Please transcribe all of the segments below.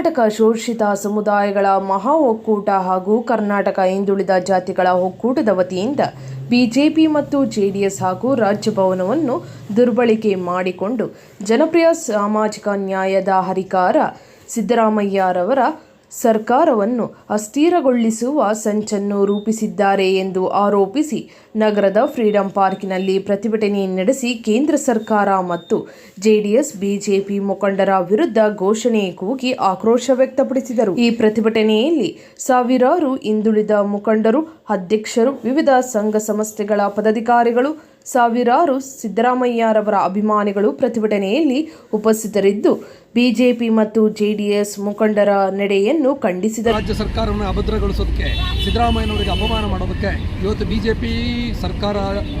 ಕರ್ನಾಟಕ ಶೋಷಿತ ಸಮುದಾಯಗಳ ಮಹಾ ಒಕ್ಕೂಟ ಹಾಗೂ ಕರ್ನಾಟಕ ಹಿಂದುಳಿದ ಜಾತಿಗಳ ಒಕ್ಕೂಟದ ವತಿಯಿಂದ ಬಿಜೆಪಿ ಮತ್ತು ಜೆಡಿಎಸ್ ಹಾಗೂ ರಾಜ್ಯಭವನವನ್ನು ದುರ್ಬಳಕೆ ಮಾಡಿಕೊಂಡು ಜನಪ್ರಿಯ ಸಾಮಾಜಿಕ ನ್ಯಾಯದ ಹರಿಕಾರ ಸಿದ್ದರಾಮಯ್ಯರವರ ಸರ್ಕಾರವನ್ನು ಅಸ್ಥಿರಗೊಳಿಸುವ ಸಂಚನ್ನು ರೂಪಿಸಿದ್ದಾರೆ ಎಂದು ಆರೋಪಿಸಿ ನಗರದ ಫ್ರೀಡಂ ಪಾರ್ಕಿನಲ್ಲಿ ಪ್ರತಿಭಟನೆ ನಡೆಸಿ ಕೇಂದ್ರ ಸರ್ಕಾರ ಮತ್ತು ಜೆಡಿಎಸ್, ಬಿಜೆಪಿ ಮುಖಂಡರ ವಿರುದ್ಧ ಘೋಷಣೆ ಕೂಗಿ ಆಕ್ರೋಶ ವ್ಯಕ್ತಪಡಿಸಿದರು. ಈ ಪ್ರತಿಭಟನೆಯಲ್ಲಿ ಸಾವಿರಾರು ಹಿಂದುಳಿದ ಮುಖಂಡರು, ಅಧ್ಯಕ್ಷರು, ವಿವಿಧ ಸಂಘ ಸಂಸ್ಥೆಗಳ ಪದಾಧಿಕಾರಿಗಳು, ಸಾವಿರಾರು ಸಿದ್ದರಾಮಯ್ಯರವರ ಅಭಿಮಾನಿಗಳು ಪ್ರತಿಭಟನೆಯಲ್ಲಿ ಉಪಸ್ಥಿತರಿದ್ದು ಬಿಜೆಪಿ ಮತ್ತು ಜೆಡಿಎಸ್ ಮುಖಂಡರ ನಡೆಯನ್ನು ಖಂಡಿಸಿದ ರಾಜ್ಯ ಸರ್ಕಾರವನ್ನು ಅಭದ್ರಗೊಳಿಸೋದಕ್ಕೆ, ಸಿದ್ದರಾಮಯ್ಯನವರಿಗೆ ಅಪಮಾನ ಮಾಡೋದಕ್ಕೆ ಇವತ್ತು ಬಿಜೆಪಿ ಸರ್ಕಾರ,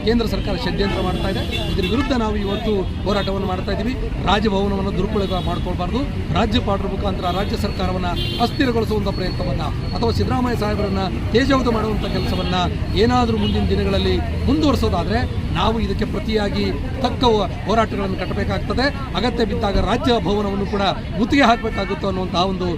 ಕೇಂದ್ರ ಸರ್ಕಾರ ಷಡ್ಯಂತ್ರ ಮಾಡ್ತಾ ಇದೆ. ಇದರ ವಿರುದ್ಧ ನಾವು ಇವತ್ತು ಹೋರಾಟವನ್ನು ಮಾಡ್ತಾ ಇದ್ದೀವಿ. ರಾಜಭವನವನ್ನು ದುರುಪಯೋಗ ಮಾಡ್ಕೊಳ್ಬಾರ್ದು. ರಾಜ್ಯಪಾಲರ ಮುಖಾಂತರ ರಾಜ್ಯ ಸರ್ಕಾರವನ್ನು ಅಸ್ಥಿರಗೊಳಿಸುವಂಥ ಪ್ರಯತ್ನವನ್ನು ಅಥವಾ ಸಿದ್ದರಾಮಯ್ಯ ಸಾಹೇಬರನ್ನು ತೇಜಾವಧ ಮಾಡುವಂಥ ಕೆಲಸವನ್ನು ಏನಾದರೂ ಮುಂದಿನ ದಿನಗಳಲ್ಲಿ ಮುಂದುವರಿಸೋದಾದರೆ ನಾವು ಇದಕ್ಕೆ ಪ್ರತಿಯಾಗಿ ತಕ್ಕ ಹೋರಾಟಗಳನ್ನು ಕಟ್ಟಬೇಕಾಗ್ತದೆ. ಅಗತ್ಯ ಬಿದ್ದಾಗ ರಾಜ್ಯ ಭವನವನ್ನು ಕೂಡ ಮುತ್ತಿಗೆ ಹಾಕಬೇಕಾಗುತ್ತೋ ಅನ್ನುವಂಥ ಒಂದು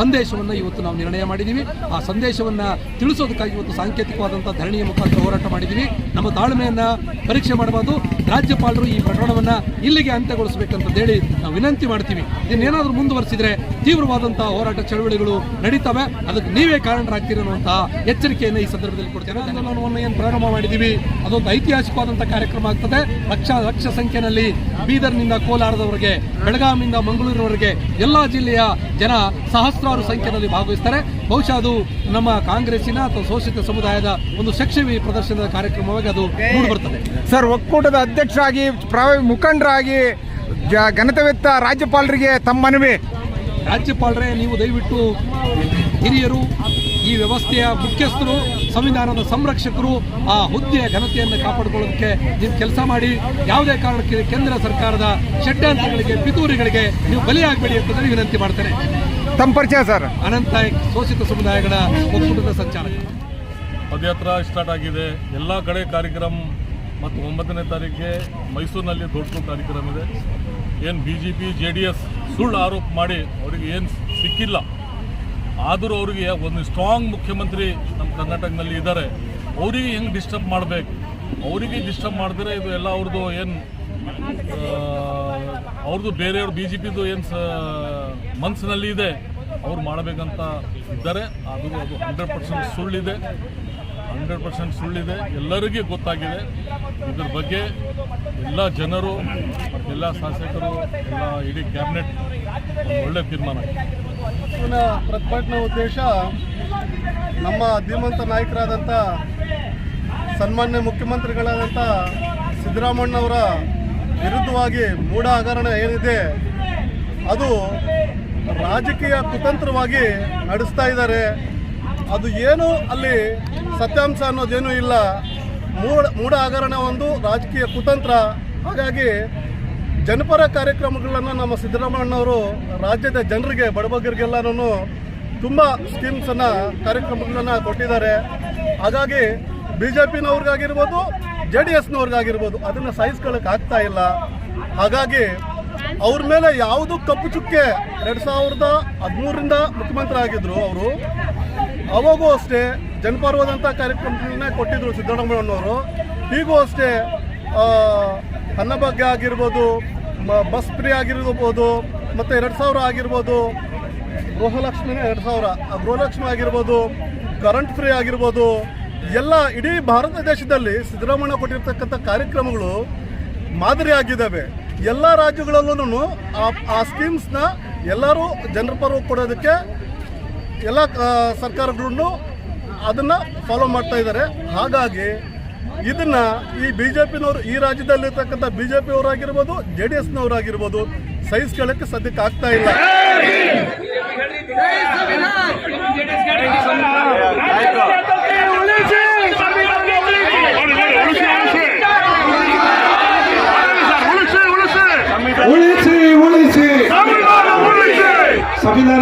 ಸಂದೇಶವನ್ನು ಇವತ್ತು ನಾವು ನಿರ್ಣಯ ಮಾಡಿದ್ದೀವಿ. ಆ ಸಂದೇಶವನ್ನು ತಿಳಿಸೋದಕ್ಕಾಗಿ ಇವತ್ತು ಸಾಂಕೇತಿಕವಾದಂಥ ಧರಣಿಯ ಮುಖಾಂತರ ಹೋರಾಟ ಮಾಡಿದ್ದೀವಿ. ನಮ್ಮ ತಾಳ್ಮೆಯನ್ನು ಪರೀಕ್ಷೆ ಮಾಡಬಾರ್ದು. ರಾಜ್ಯಪಾಲರು ಈ ಪ್ರಕರಣವನ್ನು ಇಲ್ಲಿಗೆ ಅಂತ್ಯಗೊಳಿಸಬೇಕಂತೇಳಿ ನಾವು ವಿನಂತಿ ಮಾಡ್ತೀವಿ. ಇನ್ನೇನಾದರೂ ಮುಂದುವರಿಸಿದ್ರೆ ತೀವ್ರವಾದಂಥ ಹೋರಾಟ ಚಳವಳಿಗಳು ನಡೀತವೆ. ಅದಕ್ಕೆ ನೀವೇ ಕಾರಣರಾಗ್ತೀರಿ ಅನ್ನುವಂಥ ಎಚ್ಚರಿಕೆಯನ್ನು ಈ ಸಂದರ್ಭದಲ್ಲಿ ಕೊಡ್ತೇನೆ ಆಂದೋಲನವನ್ನು ಏನು ಪ್ರಾರಂಭ ಮಾಡಿದ್ದೀವಿ. ಅದೊಂದು ಐತಿಹಾಸಿಕವಾದಂಥ ಕಾರ್ಯಕ್ರಮ ಆಗ್ತದೆ. ಲಕ್ಷ ಲಕ್ಷ ಸಂಖ್ಯೆಯಲ್ಲಿ ಬೀದರ್ನಿಂದ ಕೋಲಾರದವರೆಗೆ ಬೆಳಗಾವಿಯಿಂದ ಮಂಗಳೂರಿನವರೆಗೆ ಎಲ್ಲ ಜಿಲ್ಲೆಯ ಜನ ಸಹಸ್ರಾರು ಸಂಖ್ಯೆಯಲ್ಲಿ ಭಾಗವಹಿಸ್ತಾರೆ. ಬಹುಶಃ ಅದು ನಮ್ಮ ಕಾಂಗ್ರೆಸ್ಸಿನ ಅಥವಾ ಶೋಷಿತ ಸಮುದಾಯದ ಒಂದು ಶಕ್ಷವಿ ಪ್ರದರ್ಶನದ ಕಾರ್ಯಕ್ರಮವಾಗಿ ಅದು ಮೂಡಿಬರ್ತದೆ ಸರ್ ಒಕ್ಕೂಟದ ಅಧ್ಯಕ್ಷರಾಗಿ ಮುಖಂಡರಾಗಿ ಘನತೆವೆತ್ತ ರಾಜ್ಯಪಾಲರಿಗೆ ತಮ್ಮ ಮನವಿ. ರಾಜ್ಯಪಾಲರೇ ನೀವು ದಯವಿಟ್ಟು ಹಿರಿಯರು ಈ ವ್ಯವಸ್ಥೆಯ ಮುಖ್ಯಸ್ಥರು ಸಂವಿಧಾನದ ಸಂರಕ್ಷಕರು ಆ ಹುದ್ದೆಯ ಘನತೆಯನ್ನು ಕಾಪಾಡಿಕೊಳ್ಳೋದಕ್ಕೆ ನೀವು ಕೆಲಸ ಮಾಡಿ. ಯಾವುದೇ ಕಾರಣಕ್ಕೆ ಕೇಂದ್ರ ಸರ್ಕಾರದ ಷಡ್ಯಂತ್ರಗಳಿಗೆ ಪಿತೂರಿಗಳಿಗೆ ನೀವು ಬಲಿಯಾಗಬೇಡಿ ಅಂತ ನಾನು ವಿನಂತಿ ಮಾಡ್ತೇನೆ. ತಮ್ಮ ಪರಿಚಯ ಸರ್. ಅನಂತ ಶೋಷಿತ ಸಮುದಾಯಗಳ ಒಕ್ಕೂಟದ ಸಂಚಾಲಕ. ಪದಯಾತ್ರಾ ಸ್ಟಾರ್ಟ್ ಆಗಿದೆ. ಎಲ್ಲ ಕಡೆ ಕಾರ್ಯಕ್ರಮ ಮತ್ತು ಒಂಬತ್ತನೇ ತಾರೀಕಿಗೆ ಮೈಸೂರಿನಲ್ಲಿ ದೊಡ್ಡ ಕಾರ್ಯಕ್ರಮ ಇದೆ. ಏನು B J P J D S ಸುಳ್ಳು ಆರೋಪ ಮಾಡಿ ಅವರಿಗೆ ಏನು ಸಿಕ್ಕಿಲ್ಲ. ಆದರೂ ಅವರಿಗೆ ಒಂದು ಸ್ಟ್ರಾಂಗ್ ಮುಖ್ಯಮಂತ್ರಿ ನಮ್ಮ ಕರ್ನಾಟಕದಲ್ಲಿ ಇದ್ದಾರೆ. ಅವರಿಗೆ ಹೆಂಗೆ ಡಿಸ್ಟರ್ಬ್ ಮಾಡಬೇಕು? ಅವರಿಗೆ ಡಿಸ್ಟರ್ಬ್ ಮಾಡಿದ್ರೆ ಇದು ಎಲ್ಲ ಅವ್ರದ್ದು ಏನು ಅವ್ರದ್ದು ಬೇರೆಯವ್ರ ಬಿ ಜೆ ಪಿದು ಏನು ಸ ಮನಸ್ಸಿನಲ್ಲಿ ಇದೆ. ಅವ್ರು ಮಾಡಬೇಕಂತ ಇದ್ದಾರೆ. ಆದರೂ ಅದು ಹಂಡ್ರೆಡ್ ಪರ್ಸೆಂಟ್ ಸುಳ್ಳಿದೆ. ಹಂಡ್ರೆಡ್ ಪರ್ಸೆಂಟ್ ಸುಳ್ಳಿದೆ. ಎಲ್ಲರಿಗೂ ಗೊತ್ತಾಗಿದೆ. ಇದ್ರ ಬಗ್ಗೆ ಎಲ್ಲ ಜನರು ಎಲ್ಲ ಶಾಸಕರು ಎಲ್ಲ ಇಡೀ ಕ್ಯಾಬಿನೆಟ್ ಒಳ್ಳೆ ತೀರ್ಮಾನ. ಆಗಿದೆ ಪ್ರತಿಭಟನೆ ಉದ್ದೇಶ ನಮ್ಮ ಧೀಮಂತ ನಾಯಕರಾದಂಥ ಸನ್ಮಾನ್ಯ ಮುಖ್ಯಮಂತ್ರಿಗಳಾದಂಥ ಸಿದ್ದರಾಮಣ್ಣವರ ವಿರುದ್ಧವಾಗಿ ಮೂಢ ಹಗರಣ ಏನಿದೆ, ಅದು ರಾಜಕೀಯ ಕುತಂತ್ರವಾಗಿ ನಡೆಸ್ತಾ ಇದ್ದಾರೆ. ಅದು ಏನು ಅಲ್ಲಿ ಸತ್ಯಾಂಶ ಅನ್ನೋದೇನೂ ಇಲ್ಲ. ಮೂಢ ಮೂಢ ಹಗರಣ ಒಂದು ರಾಜಕೀಯ ಕುತಂತ್ರ. ಹಾಗಾಗಿ ಜನಪರ ಕಾರ್ಯಕ್ರಮಗಳನ್ನು ನಮ್ಮ ಸಿದ್ದರಾಮಣ್ಣವರು ರಾಜ್ಯದ ಜನರಿಗೆ ಬಡಬಗ್ಗರಿಗೆಲ್ಲನೂ ತುಂಬ ಸ್ಕೀಮ್ಸನ್ನು ಕಾರ್ಯಕ್ರಮಗಳನ್ನು ಕೊಟ್ಟಿದ್ದಾರೆ. ಹಾಗಾಗಿ ಬಿ ಜೆ ಪಿನವ್ರಿಗಾಗಿರ್ಬೋದು ಜೆ ಡಿ ಎಸ್ನವ್ರಿಗಾಗಿರ್ಬೋದು ಅದನ್ನು ಆಗ್ತಾ ಇಲ್ಲ. ಹಾಗಾಗಿ ಅವ್ರ ಮೇಲೆ ಯಾವುದು ಕಪ್ಪು ಚುಕ್ಕೆ ಎರಡು ಸಾವಿರದ ಹದಿಮೂರರಿಂದ ಮುಖ್ಯಮಂತ್ರಿ ಆಗಿದ್ದರು ಅವರು, ಅವಾಗೂ ಅಷ್ಟೇ ಜನಪರವಾದಂಥ ಕಾರ್ಯಕ್ರಮಗಳನ್ನೇ ಕೊಟ್ಟಿದ್ದರು ಸಿದ್ದರಾಮಯ್ಯನವರು. ಈಗೂ ಅಷ್ಟೇ ಅನ್ನಭಾಗ್ಯ ಆಗಿರ್ಬೋದು ಬಸ್ ಫ್ರೀ ಆಗಿರ್ಬೋದು, ಮತ್ತು ಎರಡು ಸಾವಿರ ಆಗಿರ್ಬೋದು, ಗೃಹಲಕ್ಷ್ಮಿನೇ ಎರಡು ಸಾವಿರ. ಆ ಗೃಹಲಕ್ಷ್ಮಿ ಆಗಿರ್ಬೋದು ಕರೆಂಟ್ ಫ್ರೀ ಆಗಿರ್ಬೋದು, ಎಲ್ಲ ಇಡೀ ಭಾರತ ದೇಶದಲ್ಲಿ ಸಿದ್ದರಾಮಯ್ಯ ಕೊಟ್ಟಿರ್ತಕ್ಕಂಥ ಕಾರ್ಯಕ್ರಮಗಳು ಮಾದರಿ ಆಗಿದ್ದಾವೆ ಎಲ್ಲ ರಾಜ್ಯಗಳಲ್ಲೂ ಆ ಸ್ಕೀಮ್ಸ್ನ ಎಲ್ಲರೂ ಜನರ ಪರವಾಗಿ ಕೊಡೋದಕ್ಕೆ ಎಲ್ಲ ಸರ್ಕಾರಗಳೂ ಅದನ್ನು ಫಾಲೋ ಮಾಡ್ತಾ ಇದ್ದಾರೆ. ಹಾಗಾಗಿ ಇದನ್ನ ಈ ಬಿ ಜೆ ಪಿನವರು ಈ ರಾಜ್ಯದಲ್ಲಿರ್ತಕ್ಕಂಥ ಬಿ ಜೆ ಪಿಯವರಾಗಿರ್ಬೋದು ಜೆ ಡಿ ಎಸ್ನವರಾಗಿರ್ಬೋದು ಸಹಿಸ್ಕೊಳ್ಳೋಕ್ಕೆ ಸದ್ಯಕ್ಕೆ ಆಗ್ತಾ ಇಲ್ಲ. ಉಳಿಸಿ ಉಳಿಸಿ. ಸಂವಿಧಾನ ಉಳಿಸಿ. ಅಂತ ಹೇಳಿ